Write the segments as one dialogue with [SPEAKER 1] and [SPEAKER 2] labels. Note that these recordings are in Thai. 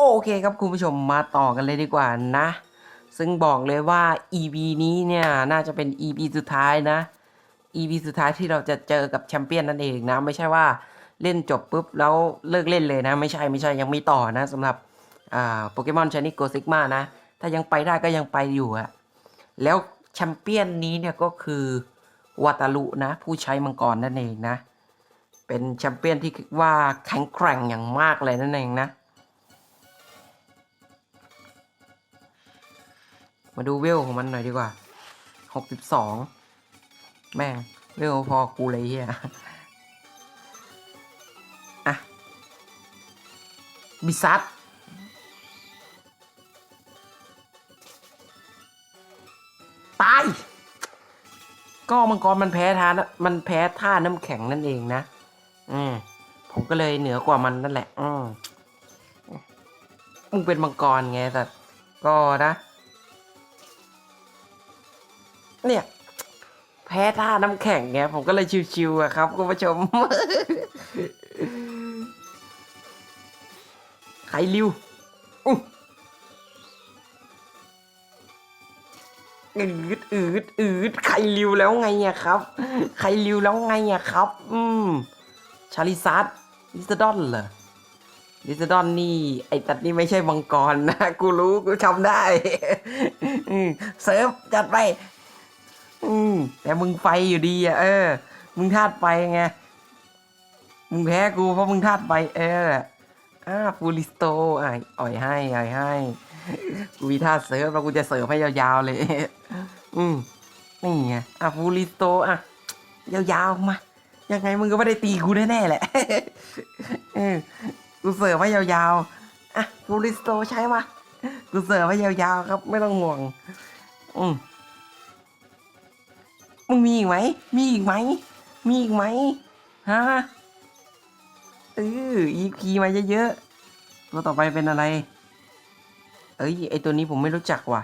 [SPEAKER 1] โอเคครับคุณผู้ชมมาต่อกันเลยดีกว่านะ ซึ่งบอกเลยว่า EP นี้เนี่ยน่าจะเป็น EP สุดท้ายนะ EP สุดท้ายที่เราจะเจอกับแชมเปี้ยนนั่นเองนะ ไม่ใช่ว่าเล่นจบปุ๊บแล้วเลิกเล่นเลยนะ ไม่ใช่ไม่ใช่ยังมีต่อนะสำหรับโปเกมอนชนิดโกซิกมานะ ถ้ายังไปได้ก็ยังไปอยู่อะแล้วแชมเปี้ยนนี้เนี่ยก็คือวัตารุนะ ผู้ใช้มังกรนั่นเองนะ เป็นแชมเปี้ยนที่ว่าแข็งแกร่งอย่างมากเลยนั่นเองนะ มาดูเวลของมันหน่อยดีกว่าหกสิบสองแม่งเวลพอกูเลยเฮียอะบิซัตตาย ก็มังกรมันแพ้ทานมันแพ้ท่าน้ำแข็งนั่นเองนะ อืมผมก็เลยเหนือกว่ามันนั่นแหละ อืมมึงเป็นมังกรไงแต่ก็นะ เนี่ย แพ้ท่าน้ำแข็งไงผมก็เลยชิวๆอะครับคุณผู้ชมไข่ริวอืดอืดอืดไข่ริวแล้วไงอะครับไข่ริวแล้วไงอะครับ อืม ชาลิซัดลิซดอนเหรอลิซดอนนี่ ไอตัดนี่ไม่ใช่มังกรนะ กูรู้ กูจำได้ เซิร์ฟจัดไป อืมแต่มึงไฟอยู่ดีอะเออ มึงธาตุไฟไง มึงแพ้กูเพราะมึงธาตุไฟเอออ่าฟูลิสโตอะอ่อยให้อ่อยให้ กูมีท่าเสิร์ฟแล้วกูจะเสิร์ฟให้ยาวๆเลย อืมนี่ไงอะฟูลิสโตอะ ยาวๆมา ยังไงมึงก็ไม่ได้ตีกูแน่ๆแหละ เออ กูเสิร์ฟให้ยาวๆ อะฟูลิสโตใช่ปะกูเสิร์ฟให้ยาวๆครับ ไม่ต้องห่วง อืม มึงมีอีกไหม มีอีกไหม มีอีกไหมฮะเอออีพีมาเยอะๆ ตัวต่อไปเป็นอะไร เอ้ย ไอตัวนี้ผมไม่รู้จักว่ะ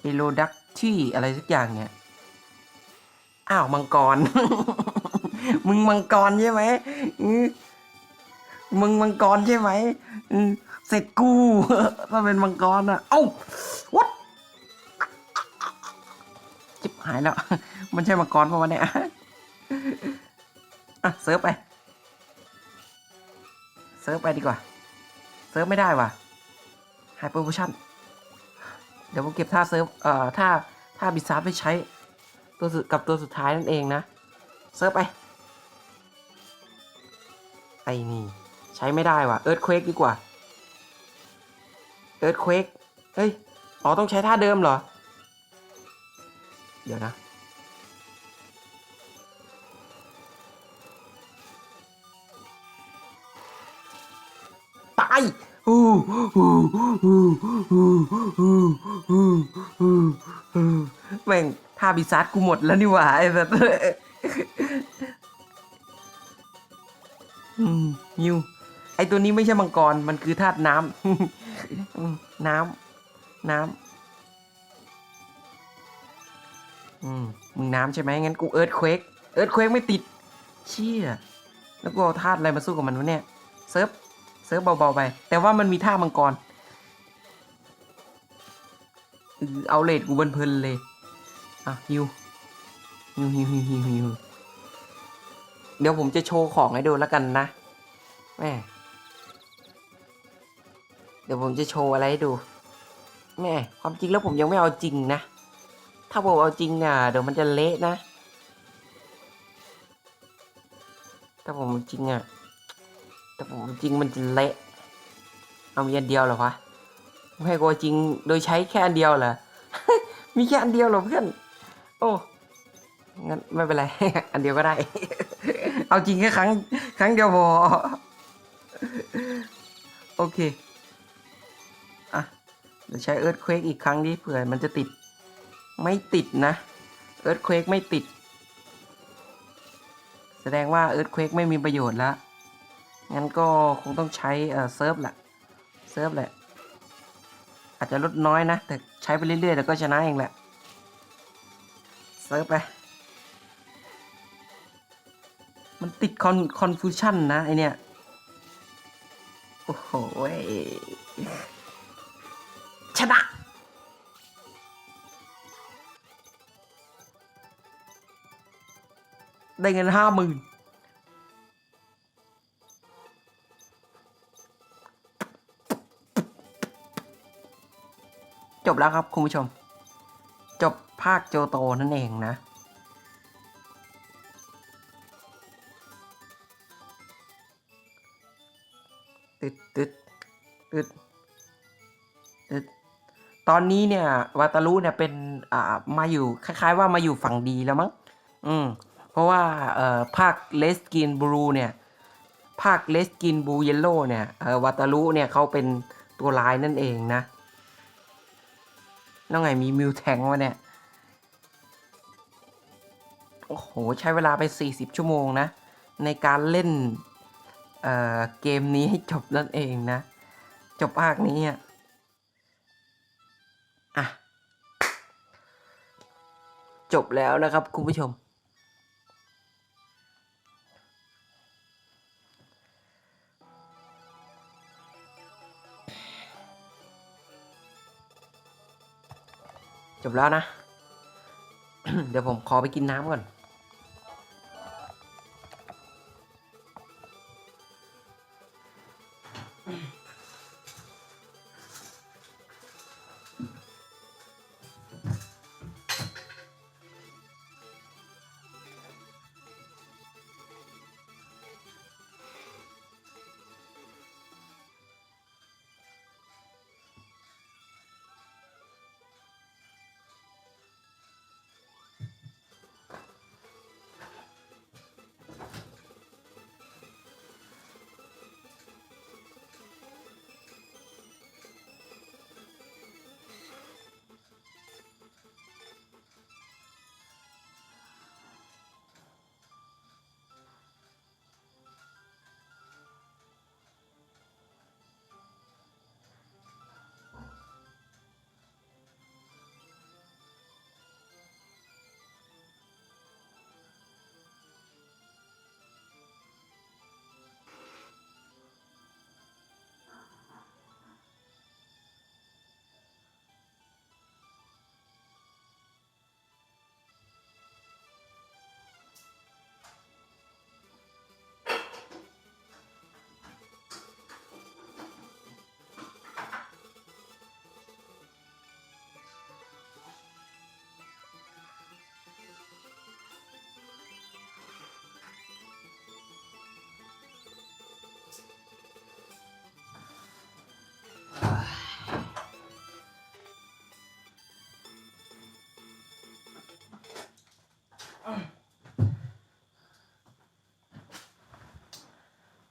[SPEAKER 1] เอโลดักที่อะไรสักอย่างเนี่ย อ้าว มังกร มึงมังกรใช่ไหมมึงมังกรใช่ไหมเสร็จกู ถ้าเป็นมังกรอะ เอ้า what ายแล้ว มันใช่มังกรปะวะเนี่ยอะเซิร์ฟไป เซิร์ฟไปดีกว่า เซิร์ฟไม่ได้ว่ะไฮเปอร์โพชั่น เดี๋ยวผมเก็บท่าเซิร์ฟ เอ่อท่าท่าบิซาร์ไปใช้ ตัวสุดกับตัวสุดท้ายนั่นเองนะ เซิร์ฟไปไอ้นี่ ใช้ไม่ได้ว่ะเอิร์ธเควกดีกว่าเอิร์ธเควกเฮ้ย อ๋อ ต้องใช้ท่าเดิมเหรอ เดี๋ยวนะตายอู้อู้อู้อู้อู้อู้อู้แม่งท่าบิซัดกูหมดแล้วนี่หว่าไอ้แบบนิวไอตัวนี้ไม่ใช่มังกร มันคือธาตุน้ำ น้ำ น้ำ อืมมึงน้ำใช่ไหมงั้นกูเอิร์ธเควกเอิร์ธเควกไม่ติด เชี่ย แล้วกูเอาธาตุอะไรมาสู้กับมันวะเนี่ย เซิร์ฟ เซิร์ฟเบาๆไป แต่ว่ามันมีท่ามังกรเอาเลดกูเพลินเลย อะฮิวฮิวฮิวฮิวฮิวฮิวเดี๋ยวผมจะโชว์ของให้ดูแล้วกันนะ แม่ เดี๋ยวผมจะโชว์อะไรให้ดู แม่ ความจริงแล้วผมยังไม่เอาจริงนะ ถ้าผมเอาจริงเนี่ยเดี๋ยวมันจะเละนะ ถ้าผมเอาจริงอะแต่ผมจริงมันจะเละ เอามีอันเดียวเหรอวะไม่ให้กูจริงโดยใช้แค่อันเดียวเหรอ มีแค่อันเดียวเหรอเพื่อน โอ้งั้นไม่เป็นไร อันเดียวก็ได้ เอาจริงแค่ครั้ง ครั้งเดียวพอ โอเค อะ เดี๋ยวใช้เอิร์ธเควกอีกครั้งดิเผื่อมันจะติด ไม่ติดนะเอิร์ธเควกไม่ติด แสดงว่าเอิร์ธเควกไม่มีประโยชน์ล้วงั้นก็คงต้องใช้เอ่อเซิร์ฟแหละเซิร์ฟแหละ อาจจะลดน้อยนะ แต่ใช้ไปเรื่อยๆแล้วก็ชนะเองแหละเซิร์ฟไป มันติดคอนคอนฟูชันนะไอเนี่ยโอ้โห ได้เงินห้าหมื่นจบแล้วครับคุณผู้ชม จบภาคโจโตนั่นเองนะตึดตึดตึดตึดตอนนี้เนี่ยวาตารุเนี่ยเป็นอ่ามาอยู่คล้าย ๆ ว่ามาอยู่ฝั่งดีแล้วมั้งอืม เพราะว่าภาคเลสกินบลูเนี่ยภาคเลสกินบลูเยลโล่เนี่ยวาตารุเนี่ยเขาเป็นตัวร้ายนั่นเองนะแล้วไงมีมิวแทงวะเนี่ย โอ้โห ใช้เวลาไป 40 ชั่วโมงนะ ในการเล่นเเกมนี้ให้จบนั่นเองนะ จบภาคนี้อะอะจบแล้วนะครับคุณผู้ชม จบแล้วนะ เดี๋ยวผมขอไปกินน้ำก่อน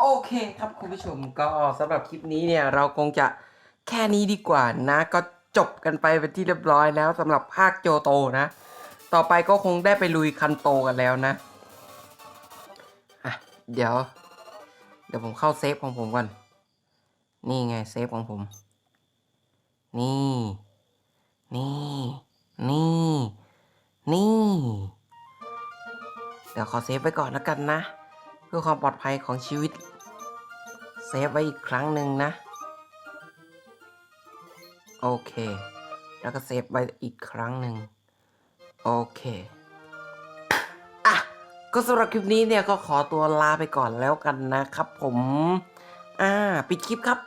[SPEAKER 1] โอเคครับคุณผู้ชมก็สำหรับคลิปนี้เนี่ยเราคงจะแค่นี้ดีกว่านะ ก็จบกันไปเป็นที่เรียบร้อยแล้วสำหรับภาคโจโตนะ ต่อไปก็คงได้ไปลุยคันโตกันแล้วนะอะเดี๋ยว เดี๋ยวผมเข้าเซฟของผมก่อน นี่ไงเซฟของผม นี่ นี่ นี่ นี่ เดี๋ยวขอเซฟไว้ก่อนแล้วกันนะ เพื่อความปลอดภัยของชีวิต เซฟไว้อีกครั้งหนึ่งนะ โอเค แล้วก็เซฟไว้อีกครั้งหนึ่งโอเคอะก็สำหรับคลิปนี้เนี่ยก็ขอตัวลาไปก่อนแล้วกันนะครับผม อ่า ปิดคลิปครับ